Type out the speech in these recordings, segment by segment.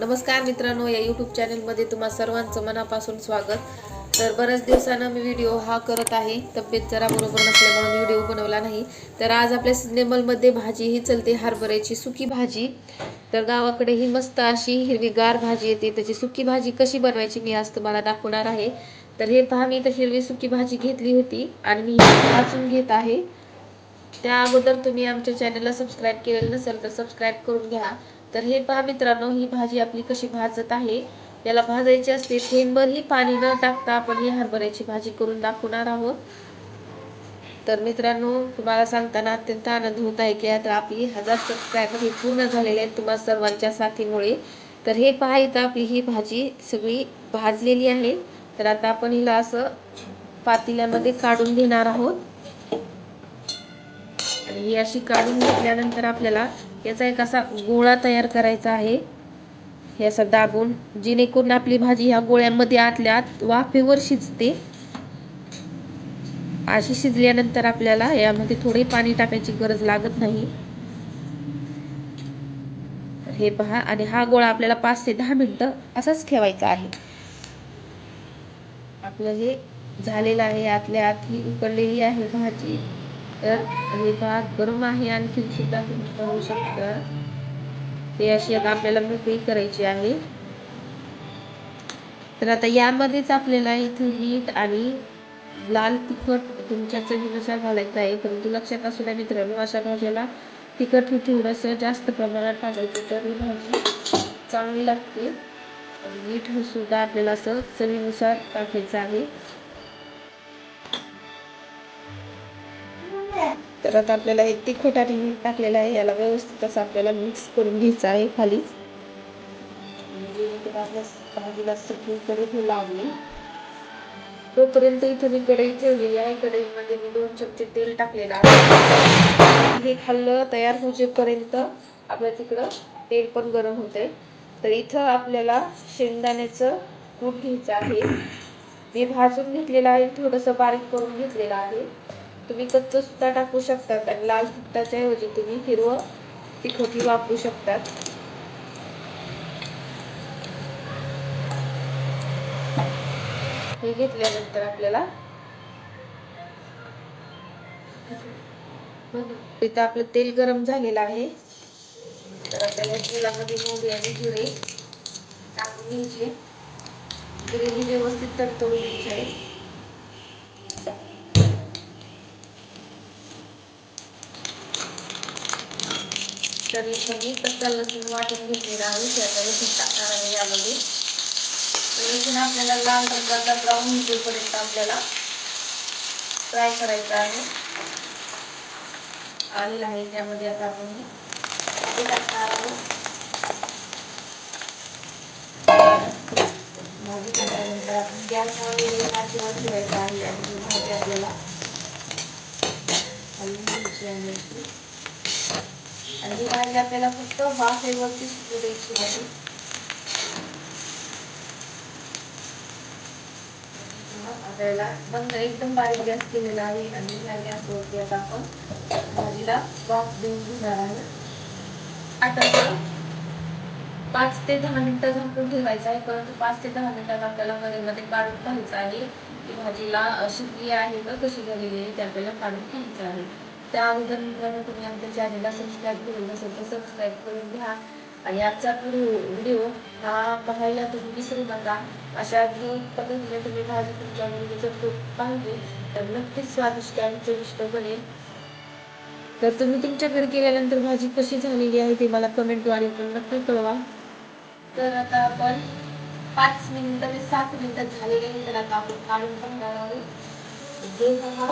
नमस्कार मित्रांनो या यूट्यूब चॅनलमध्ये तुम्हा सर्वांचं मनापासून स्वागत. तर बऱ्याच दिवसानं मी व्हिडिओ हा करत आहे. तब्येत जरा बरोबर नसल्यामुळे मी व्हिडिओ बनवला नाही. तर आज आपल्या सिनेमलमध्ये भाजी ही चलते हरभऱ्याची सुकी भाजी. तर गावाकडे ही मस्त अशी हिरवीगार भाजी येते. त्याची सुकी भाजी कशी बनवायची मी आज तुम्हाला दाखवणार आहे. तर हे पहा मी तर हिरवी सुकी भाजी घेतली होती आणि मी वाचून भाजून घेत आहे. त्या अगोदर तुम्ही आमच्या चॅनलला सबस्क्राईब केलेलं नसेल तर सबस्क्राईब करून घ्या. तर हे पहा मित्रांनो ही भाजी आपली कशी भाजत आहे. याला भाजायची असते थेंबही पाणी न टाकता आपण ही हरभऱ्याची भाजी करून दाखवणार आहोत. तर मित्रांनो तुम्हाला सांगताना अत्यंत आनंद होत आहे की आता आपली हजार सबस्क्रायबर ही पूर्ण झालेले आहेत तुम्हाला सर्वांच्या साथीमुळे. तर हे पहा इथं आपली ही भाजी सगळी भाजलेली आहे. तर आता आपण हिला असं पातेल्यामध्ये काढून घेणार आहोत. ही अशी काढून घेतल्यानंतर आपल्याला याचा एक असा गोळा तयार करायचा आहे. हे असं दाबून जेणेकरून आपली भाजी ह्या गोळ्यामध्ये आतल्या आत वाफेवर शिजते. अशी शिजल्यानंतर आपल्याला यामध्ये थोडे पाणी टाकायची गरज लागत नाही. हे पहा आणि हा गोळा आपल्याला पाच ते दहा मिनटं असाच ठेवायचा आहे. आपलं हे झालेलं आहे आतल्या आत ही उकडलेली आहे भाजी. तर हे पहा गरम आहे आणखी सुद्धा तुम्ही पाहू शकता. ते अशी आता आपल्याला मोकळी करायची आहे. तर आता यामध्येच आपल्याला इथे मीठ आणि लाल तिखट तुमच्या चवीनुसार घालायचं आहे. परंतु लक्षात असू द्या मित्रांनो अशा भाज्याला तिखट हे थोडंसं जास्त प्रमाणात टाकायचं तर ही भाजी चांगली लागते. मीठ सुद्धा आपल्याला असं चवीनुसार टाकायचं आहे. तर आता आपल्याला एक तिखट आणि मीठ टाकलेलं आहे याला व्यवस्थित असं आपल्याला मिक्स करून घ्यायचं आहे खाली म्हणजे आपल्या भाजीला सगळीकडे हे लागेल तोपर्यंत इथं मी कढई ठेवलेली आहे. कढईमध्ये मी दोन चमचे तेल टाकलेलं आहे. हे खाल्लं तयार होजेपर्यंत आपल्या तिकडं तेल पण गरम होते तर इथं आपल्याला शेंगदाण्याचं कूट घ्यायचं आहे. मी भाजून घेतलेलं आहे थोडंसं बारीक करून घेतलेलं आहे. तुम्ही कच्चं सुद्धा टाकू शकतात आणि लाल तिखटाच्या ऐवजी तुम्ही हिरवं तिखटही वापरू शकतात. हे घेतल्यानंतर आपल्याला इथं आपलं तेल गरम झालेलं आहे. तर आपल्याला तेलामध्ये मोबी आणि जिरे टाकून घ्यायचे जिरे व्यवस्थित तडतडून घ्यायचे तर इथं मी कच्चा लसूण वाटून घेतलेला आहे त्याचा लसूण टाकणार आहे यामध्ये लसूण आपल्याला लाल रंगाचा ब्राऊन होईपर्यंत आपल्याला फ्राय करायचा आहे. आलेला आहे त्यामध्ये आता आपण. ते टाकणार आहोत भाजी टाकल्यानंतर आपण गॅस वगैरे भाजीवर ठेवायचा आहे. आणि भाजी आपल्याला हलवून घ्यायची आहे. आणि ही भाजी आपल्याला फक्त वाफेवरती शिजू द्यायची आहे आपल्याला बंद एकदम बारीक गॅस केलेला आहे आणि ह्या गॅसवरती आता आपण भाजीला वाफ देऊन घेणार आहे. आता पाच ते दहा मिनिटं झाकून ठेवायचं आहे परंतु पाच ते दहा मिनिटात आपल्याला मध्ये मध्ये काढून पाहायचं आहे. की भाजीला शिजली आहे का कशी झालेली आहे ते आपल्याला काढून घ्यायचं आहे. त्या अगोदर मित्रांनो तुम्ही आमच्या चॅनलला सबस्क्राईब करून नसेल तर सबस्क्राईब करून घ्या. आणि आजचा व्हिडिओ हा पाहायला तुम्ही विसरू नका अशा पद्धतीने तुम्ही भाजी तुमच्या मुलीचं जर तो पाहिजे तर नक्कीच स्वादिष्ट आणि चविष्ट बनेल. तर तुम्ही तुमच्या घरी केल्यानंतर भाजी कशी झालेली आहे ते मला कमेंटद्वारे पण नक्की कळवा. तर आता आपण पाच मिनिटं ते सात मिनिटं झालेले आहे तर आता आपण काढून टाकणार आहोत. जे पहा.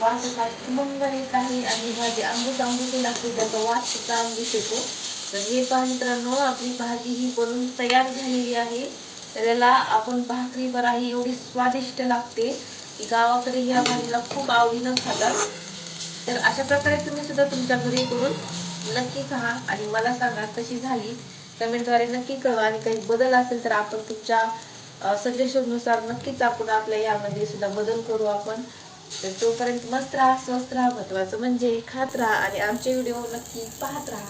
वास खमंग येत आहे आणि भाजी आंबूस आंबूस लागते त्याचा वास सुद्धा आंबूस येतो तर हे पहा मित्रांनो आपली भाजी ही बनून तयार झालेली आहे तर याला आपण भाकरी बराही एवढी स्वादिष्ट लागते की गावाकडे ह्या भाजीला खूप आवडीनं खातात तर अशा प्रकारे तुम्ही सुद्धा तुमच्या घरी करून नक्की खा आणि मला सांगा कशी झाली कमेंटद्वारे नक्की कळवा आणि काही बदल असेल तर आपण तुमच्या सजेशननुसार नक्कीच आपण आपल्या यामध्ये सुद्धा बदल करू आपण तर तोपर्यंत मस्त राहा स्वस्त राहा महत्वाचं म्हणजे खात राहा आणि आमचे व्हिडिओ नक्की पाहत राहा.